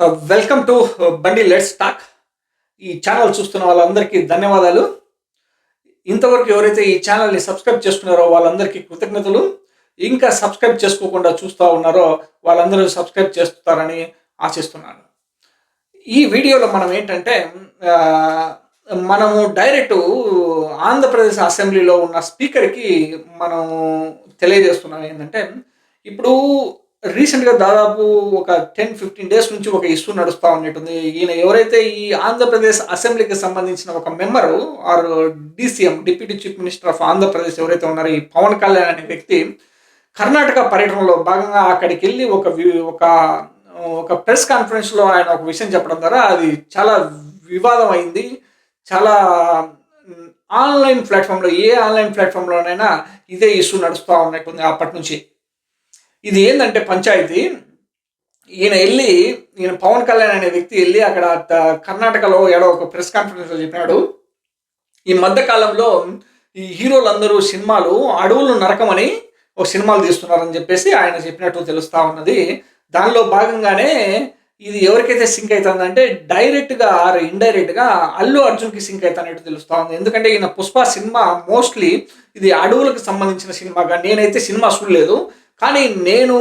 Welcome to Bandi let's talk ఈ channel చూస్తున్న వాళ్ళందరికీ ధన్యవాదాలు. ఇంతవరకు ఎవరైతే ఈ ఛానల్ని సబ్స్క్రైబ్ చేసుకున్నారో వాళ్ళందరికీ కృతజ్ఞతలు. ఇంకా సబ్స్క్రైబ్ చేసుకోకుండా చూస్తూ ఉన్నారో వాళ్ళందరూ సబ్స్క్రైబ్ చేస్తారని ఆశిస్తున్నాను. ఈ వీడియోలో మనం ఏంటంటే uh, మనము డైరెక్ట్ ఆంధ్రప్రదేశ్ అసెంబ్లీలో ఉన్న స్పీకర్కి మనం తెలియజేస్తున్నాం ఏంటంటే ఇప్పుడు రీసెంట్గా దాదాపు ఒక టెన్ ఫిఫ్టీన్ డేస్ నుంచి ఒక ఇష్యూ నడుస్తూ ఉన్నట్టుంది. ఈయన ఎవరైతే ఈ ఆంధ్రప్రదేశ్ అసెంబ్లీకి సంబంధించిన ఒక member R DCM deputy chief minister of Andhra Pradesh ఎవరైతే ఉన్నారో ఈ పవన్ కళ్యాణ్ అనే వ్యక్తి కర్ణాటక పర్యటనలో భాగంగా అక్కడికి వెళ్ళి ఒక వి- ఒక ఒక ప్రెస్ కాన్ఫరెన్స్లో ఆయన ఒక విషయం చెప్పడం ద్వారా అది చాలా వివాదం అయింది. చాలా ఆన్లైన్ ప్లాట్ఫామ్లో ఏ ఆన్లైన్ ప్లాట్ఫామ్లోనైనా ఇదే ఇష్యూ నడుస్తూ ఉన్నట్టుంది అప్పటి నుంచి. ఇది ఏంటంటే పంచాయతీ. ఈయన వెళ్ళి ఈయన పవన్ కళ్యాణ్ అనే వ్యక్తి వెళ్ళి అక్కడ కర్ణాటకలో ఏడో ఒక ప్రెస్ కాన్ఫరెన్స్లో చెప్పినాడు. ఈ మధ్యకాలంలో ఈ హీరోలందరూ సినిమాలు అడవులు నరకమని ఒక సినిమాలు తీస్తున్నారని చెప్పేసి ఆయన చెప్పినట్టు తెలుస్తా ఉన్నది. దానిలో భాగంగానే ఇది ఎవరికైతే సింక్ అవుతుందంటే డైరెక్ట్గా ఆర్ ఇండైరెక్ట్గా అల్లు అర్జున్కి సింక్ అవుతున్నట్టు తెలుస్తూ ఉంది. ఎందుకంటే ఈయన పుష్ప సినిమా మోస్ట్లీ ఇది అడవులకు సంబంధించిన సినిమాగా నేనైతే సినిమా చూడలేదు. కానీ నేను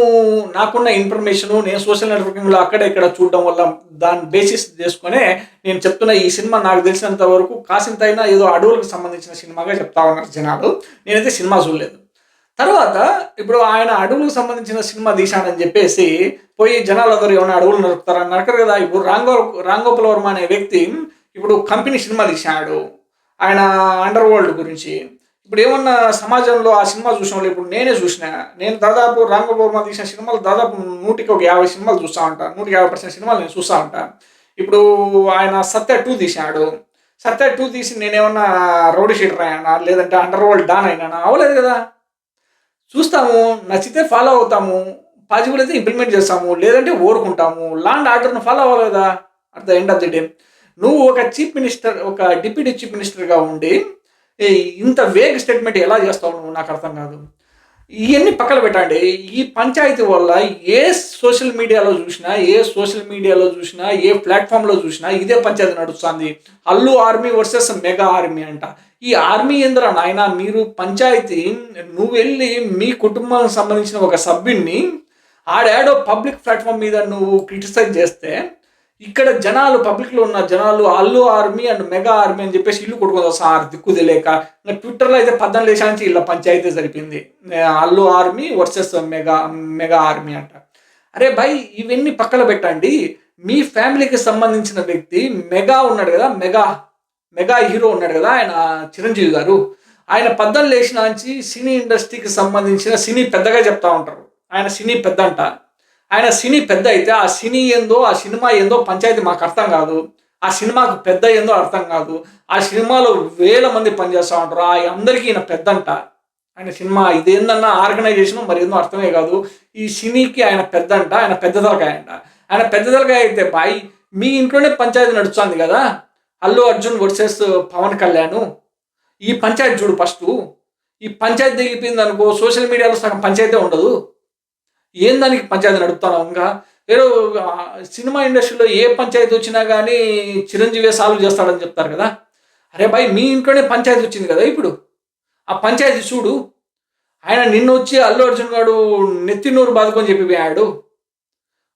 నాకున్న ఇన్ఫర్మేషన్ నేను సోషల్ నెట్వర్కింగ్లో అక్కడ ఇక్కడ చూడడం వల్ల దాని బేసిస్ చేసుకునే నేను చెప్తున్న ఈ సినిమా నాకు తెలిసినంత వరకు కాసింత అయినా ఏదో అడవులకు సంబంధించిన సినిమాగా చెప్తా ఉన్నారు జనాలు. నేనైతే సినిమా చూడలేదు. తర్వాత ఇప్పుడు ఆయన అడవులకు సంబంధించిన సినిమా తీశానని చెప్పేసి పోయి జనాలందరూ ఏమైనా అడవులు నడుపుతారని నరకరు కదా. ఇప్పుడు రాంగో రాంగోపాల్ వర్మ అనే వ్యక్తి ఇప్పుడు కంపెనీ సినిమా తీశాడు. ఆయన అండర్ వరల్డ్ గురించి. ఇప్పుడు ఏమన్నా సమాజంలో ఆ సినిమా చూసిన వాళ్ళు ఇప్పుడు నేనే చూసిన నేను దాదాపు రాంగోపాల్ తీసిన సినిమాలు దాదాపు నూటికి ఒక యాభై సినిమాలు చూస్తూ ఉంటాను నూటికి యాభై పర్సెంట్ సినిమాలు నేను చూస్తూ ఉంటాను ఇప్పుడు ఆయన సత్య టూ తీసాడు సత్య టూ తీసి నేనేమన్నా రౌడీ షీటర్ అయినా లేదంటే అండర్ వరల్డ్ డాన్ అయినా అవ్వలేదు కదా. చూస్తాము నచ్చితే ఫాలో అవుతాము పాజిబుల్ అయితే ఇంప్లిమెంట్ చేస్తాము లేదంటే ఓరుకుంటాము. లాండ్ ఆర్డర్ను ఫాలో అవ్వాలి కదా at the end of the day. నువ్వు ఒక చీఫ్ మినిస్టర్ ఒక డిప్యూటీ చీఫ్ మినిస్టర్గా ఉండి ఇంత వేగ్ స్టేట్మెంట్ ఎలా చేస్తావు నువ్వు? నాకు అర్థం కాదు. ఇవన్నీ పక్కన పెట్టండి. ఈ పంచాయతీ వల్ల ఏ సోషల్ మీడియాలో చూసినా ఏ సోషల్ మీడియాలో చూసినా ఏ ప్లాట్ఫామ్లో చూసినా ఇదే పంచాయతీ నడుస్తుంది. Allu army versus mega army అంట. ఈ ఆర్మీ ఏంద్రా నాయన? మీరు పంచాయతీ నువ్వు వెళ్ళి మీ కుటుంబానికి సంబంధించిన ఒక సభ్యుడిని ఆడాడో పబ్లిక్ ప్లాట్ఫామ్ మీద నువ్వు క్రిటిసైజ్ చేస్తే ఇక్కడ జనాలు పబ్లిక్లో ఉన్న జనాలు Allu army and mega army అని చెప్పేసి ఇల్లు కొట్టుకుందా సార్ దిక్కు తెలియక. ఇంకా ట్విట్టర్లో అయితే పద్నాలుగు దేశాల నుంచి ఇలా పంచాయతీ జరిపింది. Allu army versus mega mega army అంట. అరే భాయ్ ఇవన్నీ పక్కన పెట్టండి. మీ ఫ్యామిలీకి సంబంధించిన వ్యక్తి మెగా ఉన్నాడు కదా మెగా మెగా హీరో ఉన్నాడు కదా ఆయన చిరంజీవి గారు. ఆయన పద్దం లేచినాంచి సినీ ఇండస్ట్రీకి సంబంధించిన సినీ పెద్దగా చెప్తా ఉంటారు. ఆయన సినీ పెద్ద అంట ఆయన సినీ పెద్ద అయితే ఆ సినీ ఏందో ఆ సినిమా ఏందో పంచాయతీ మాకు అర్థం కాదు. ఆ సినిమాకు పెద్ద ఏందో అర్థం కాదు. ఆ సినిమాలో వేల మంది పనిచేస్తూ ఉంటారు. ఆ అందరికీ ఈయన పెద్ద అంట ఆయన సినిమా ఇదేందన్న ఆర్గనైజేషన్ మరి ఏందో అర్థమే కాదు. ఈ సినీకి ఆయన పెద్ద అంట ఆయన పెద్ద తలకాయ అంట ఆయన పెద్ద తలకాయ అయితే బాయ్ మీ ఇంట్లోనే పంచాయతీ నడుస్తుంది కదా. అల్లు అర్జున్ వర్సెస్ పవన్ కళ్యాణ్. ఈ పంచాయతీ చూడు ఫస్ట్. ఈ పంచాయతీ దిగిపోయింది అనుకో సోషల్ మీడియాలో సగం పంచాయతీ ఉండదు. ఏం దానికి పంచాయతీ నడుపుతాను ఇంకా? ఏదో సినిమా ఇండస్ట్రీలో ఏ పంచాయతీ వచ్చినా కానీ చిరంజీవి సాల్వ్ చేస్తాడని చెప్తారు కదా? అరే భాయ్ మీ ఇంట్లోనే పంచాయతీ వచ్చింది కదా ఇప్పుడు? ఆ పంచాయతీ చూడు. ఆయన నిన్న వచ్చి అల్లు అర్జున్ గారు నెత్తి నోరు బాదుకొని చెప్పిపోయాడు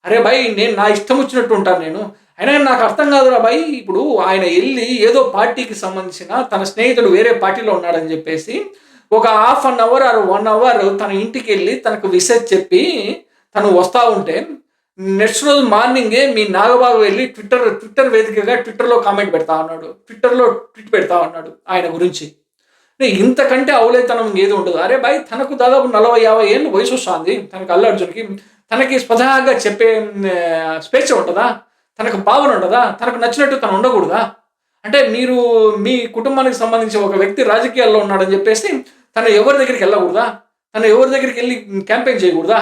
అరే భాయ్ నేను నా ఇష్టం వచ్చినట్టు ఉంటాను నేను. అయినా నాకు అర్థం కాదురా భాయ్ ఇప్పుడు ఆయన వెళ్ళి ఏదో పార్టీకి సంబంధించిన తన స్నేహితుడు వేరే పార్టీలో ఉన్నాడని చెప్పేసి ఒక half an hour or one hour తన ఇంటికి వెళ్ళి తనకు విసేజ్ చెప్పి తను వస్తూ ఉంటే నెక్స్ట్ రోజు మార్నింగే మీ నాగబాబు వెళ్ళి ట్విట్టర్ ట్విట్టర్ వేదికగా ట్విట్టర్లో కామెంట్ పెడతా ఉన్నాడు. ట్విట్టర్లో ట్విట్ పెడతా ఉన్నాడు ఆయన గురించి. ఇంతకంటే అవలేతనం ఏది ఉండదు. అరే బాయ్ తనకు దాదాపు నలభై యాభై ఏళ్ళు వయసు వస్తుంది. తనకు అల్లు అర్జున్కి తనకి స్వతహాగా చెప్పే స్పేచ్ స్వేచ్ఛ ఉంటుందా? తనకు భావన ఉండదా? తనకు నచ్చినట్టు తను ఉండకూడదా? అంటే మీరు మీ కుటుంబానికి సంబంధించి ఒక వ్యక్తి రాజకీయాల్లో ఉన్నాడని చెప్పేసి తను ఎవరి దగ్గరికి వెళ్ళకూడదా? తను ఎవరి దగ్గరికి వెళ్ళి క్యాంపెయిన్ చేయకూడదా?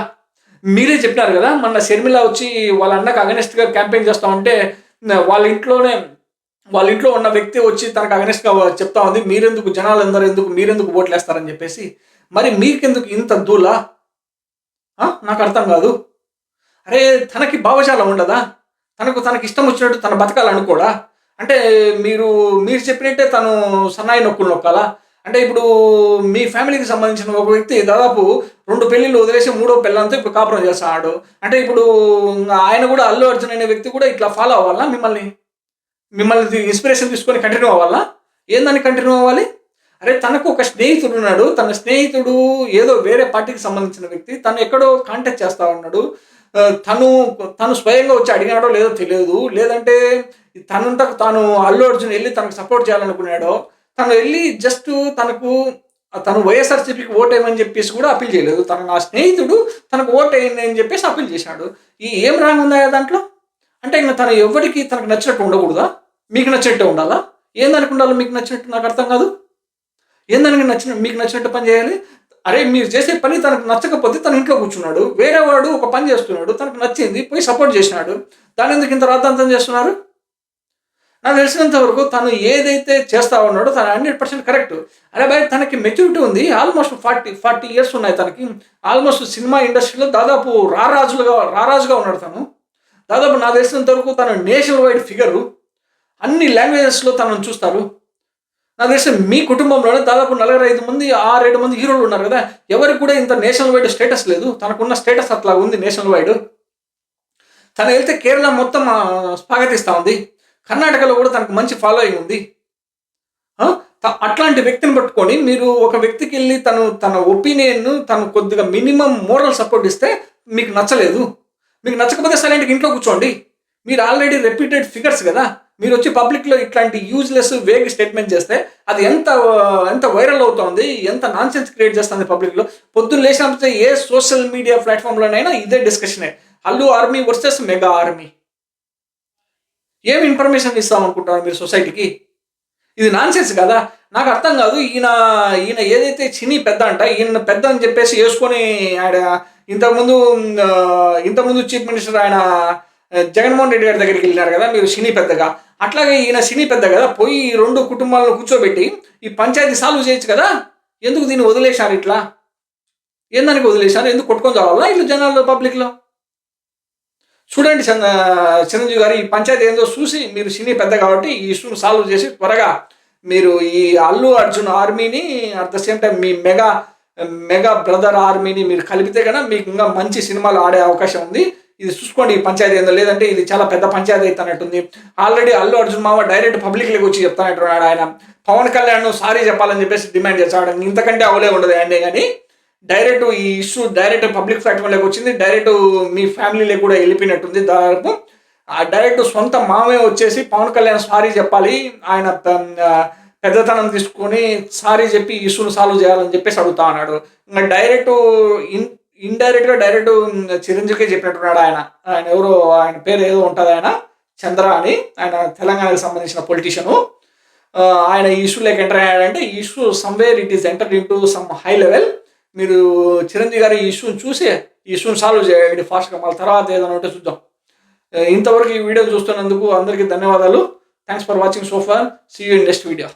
మీరే చెప్పినారు కదా మొన్న షర్మిల వచ్చి వాళ్ళ అన్నకు అగనెస్ట్గా క్యాంపెయిన్ చేస్తా ఉంటే వాళ్ళ ఇంట్లోనే వాళ్ళ ఇంట్లో ఉన్న వ్యక్తి వచ్చి తనకు అగనెస్ట్గా చెప్తా ఉంది మీరెందుకు జనాలు అందరూ ఎందుకు మీరెందుకు ఓట్లేస్తారని చెప్పేసి. మరి మీకెందుకు ఇంత దూలా? నాకు అర్థం కాదు. అరే తనకి భావజాలం ఉండదా? తనకు తనకి ఇష్టం వచ్చినట్టు తన బతకాలనుకోడా? అంటే మీరు మీరు చెప్పినట్టే తను సన్నాయి నొక్కులు నొక్కాలా? అంటే ఇప్పుడు మీ ఫ్యామిలీకి సంబంధించిన ఒక వ్యక్తి దాదాపు రెండు పెళ్ళిళ్ళు వదిలేసి మూడో పెళ్ళంతా ఇప్పుడు కాపురం చేస్తాడు. అంటే ఇప్పుడు ఆయన కూడా అల్లు అర్జున్ అనే వ్యక్తి కూడా ఇట్లా ఫాలో అవ్వాలా మిమ్మల్ని? మిమ్మల్ని ఇన్స్పిరేషన్ తీసుకొని కంటిన్యూ అవ్వాలా? ఏందని కంటిన్యూ అవ్వాలి? అరే తనకు ఒక స్నేహితుడు ఉన్నాడు. తన స్నేహితుడు ఏదో వేరే పార్టీకి సంబంధించిన వ్యక్తి. తను ఎక్కడో కాంటాక్ట్ చేస్తా ఉన్నాడు. తను తను స్వయంగా వచ్చి అడిగినాడో లేదో తెలియదు. లేదంటే తనంతకు తాను అల్లు అర్జున్ వెళ్ళి తనకు సపోర్ట్ చేయాలనుకున్నాడో తను వెళ్ళి జస్ట్ తనకు తను వైఎస్ఆర్సీపీకి ఓటేయమని చెప్పేసి కూడా అప్పీల్ చేయలేదు. తన నా స్నేహితుడు తనకు ఓటేయండి అని చెప్పేసి అప్పీల్ చేశాడు. ఈ ఏం రాంగ్ ఉందా దాంట్లో? అంటే ఇంకా తను ఎవరికి తనకు నచ్చినట్టు ఉండకూడదా? మీకు నచ్చినట్టు ఉండాలా? ఏందానికి ఉండాలో మీకు నచ్చినట్టు నాకు అర్థం కాదు. ఏందనికి నచ్చిన మీకు నచ్చినట్టు పని చేయాలి? అరే మీరు చేసే పని తనకు నచ్చకపోతే తన ఇంట్లో కూర్చున్నాడు. వేరే వాడు ఒక పని చేస్తున్నాడు. తనకు నచ్చింది పోయి సపోర్ట్ చేసినాడు. దాని ఎందుకు ఇంత రాద్ధాంతం చేస్తున్నారు? నాకు తెలిసినంత వరకు తను ఏదైతే చేస్తా ఉన్నాడో తను హండ్రెడ్ పర్సెంట్ కరెక్ట్. అరే బాయ్ తనకి మెచ్యూరిటీ ఉంది. ఆల్మోస్ట్ ఫార్టీ ఫార్టీ ఇయర్స్ ఉన్నాయి తనకి. ఆల్మోస్ట్ సినిమా ఇండస్ట్రీలో దాదాపు రారాజులుగా రారాజుగా ఉన్నాడు తను. దాదాపు నాకు తెలిసినంత వరకు తను నేషనల్ వైడ్ ఫిగరు. అన్ని లాంగ్వేజెస్లో తనను చూస్తారు. నాకు తెలిసి మీ కుటుంబంలోనే దాదాపు నలభై ఐదు మంది ఆరేడు మంది హీరోలు ఉన్నారు కదా. ఎవరికి కూడా ఇంత నేషనల్ వైడ్ స్టేటస్ లేదు. తనకున్న స్టేటస్ అట్లా ఉంది నేషనల్ వైడ్. తను వెళ్తే కేరళ మొత్తం స్వాగతిస్తూ ఉంది. కర్ణాటకలో కూడా తనకు మంచి ఫాలోయింగ్ ఉంది. అట్లాంటి వ్యక్తిని పట్టుకొని మీరు ఒక వ్యక్తికి వెళ్ళి తను తన ఒపీనియన్ తను కొద్దిగా మినిమం మోరల్ సపోర్ట్ ఇస్తే మీకు నచ్చలేదు. మీకు నచ్చకపోతే సైలెంట్గా ఇంట్లో కూర్చోండి. మీరు ఆల్రెడీ రెప్యూటెడ్ ఫిగర్స్ కదా. మీరు వచ్చి పబ్లిక్లో ఇట్లాంటి యూజ్లెస్ వేగ్ స్టేట్మెంట్ చేస్తే అది ఎంత ఎంత వైరల్ అవుతోంది ఎంత నాన్ సెన్స్ క్రియేట్ చేస్తుంది పబ్లిక్లో పొద్దున్న లేచినప్పుడు ఏ సోషల్ మీడియా ప్లాట్ఫామ్లోనైనా ఇదే డిస్కషనే Allu army versus mega army ఏం ఇన్ఫర్మేషన్ ఇస్తామనుకుంటారు మీరు సొసైటీకి ఇది నాన్సెన్స్ కదా. నాకు అర్థం కాదు ఈయన ఈయన ఏదైతే చిని పెద్ద అంట ఈయన పెద్ద అని చెప్పేసి వేసుకొని ఆయన ఇంతకుముందు ఇంతకుముందు చీఫ్ మినిస్టర్ ఆయన జగన్మోహన్ రెడ్డి గారి దగ్గరికి వెళ్ళినారు కదా మీరు సినీ పెద్దగా. అట్లాగే ఈయన సినీ పెద్ద కదా పోయి రెండు కుటుంబాలను కూర్చోబెట్టి ఈ పంచాయతీ సాల్వ్ చేయొచ్చు కదా? ఎందుకు దీన్ని వదిలేశారు ఇట్లా? ఏందానికి వదిలేశారు? ఎందుకు కొట్టుకొని చావాలా ఇల్లు జనాల్లో పబ్లిక్లో చూడండి చంద చిరంజీవి గారు ఈ పంచాయతీ ఏందో చూసి మీరు సినీ పెద్ద కాబట్టి ఈ ఇష్యూని సాల్వ్ చేసి త్వరగా మీరు ఈ అల్లు అర్జున్ ఆర్మీని అట్ ద సేమ్ టైం మీ మెగా మెగా బ్రదర్ ఆర్మీని మీరు కలిపితే కనుక మీకు ఇంకా మంచి సినిమాలు ఆడే అవకాశం ఉంది. ఇది చూసుకోండి ఈ పంచాయతీ ఏందో. లేదంటే ఇది చాలా పెద్ద పంచాయతీ అవుతున్నట్టుంది ఆల్రెడీ అల్లు అర్జున్ మామ డైరెక్ట్ పబ్లిక్లోకి వచ్చి చెప్తానంటున్నాడు ఆయన. పవన్ కళ్యాణ్ సారీ చెప్పాలని చెప్పేసి డిమాండ్ చేస్తాడు ఇంతకంటే అవలే ఉండదు ఆయనే కానీ డైరెక్ట్ ఈ ఇష్యూ డైరెక్ట్ పబ్లిక్ ప్లాట్ఫామ్లోకి వచ్చింది. డైరెక్ట్ మీ ఫ్యామిలీలో కూడా వెళ్ళిపోయినట్టుంది. దాదాపు ఆ డైరెక్ట్ సొంత మామే వచ్చేసి పవన్ కళ్యాణ్ సారీ చెప్పాలి. ఆయన పెద్దతనం తీసుకొని సారీ చెప్పి ఇష్యూను సాల్వ్ చేయాలని చెప్పేసి అడుగుతా ఉన్నాడు. ఇంకా డైరెక్ట్ ఇన్ ఇండైరెక్ట్గా డైరెక్ట్ చిరంజీవికే చెప్పినట్టున్నాడు ఆయన. ఆయన ఎవరో ఆయన పేరు ఏదో ఉంటుంది ఆయన. చంద్ర అని. ఆయన తెలంగాణకు సంబంధించిన పొలిటీషియను ఆయన ఈ ఇష్యూలోకి ఎంటర్ అయ్యాడంటే ఈ issue somewhere it is enter into some high level మీరు చిరంజీవి గారి ఈ ఇష్యూని చూసి ఈ ఇష్యూని సాల్వ్ చేయండి ఫాస్ట్గా మళ్ళీ తర్వాత ఏదైనా ఉంటే చూద్దాం. ఇంతవరకు ఈ వీడియో చూస్తున్నందుకు అందరికీ ధన్యవాదాలు. Thanks for watching so see you in next video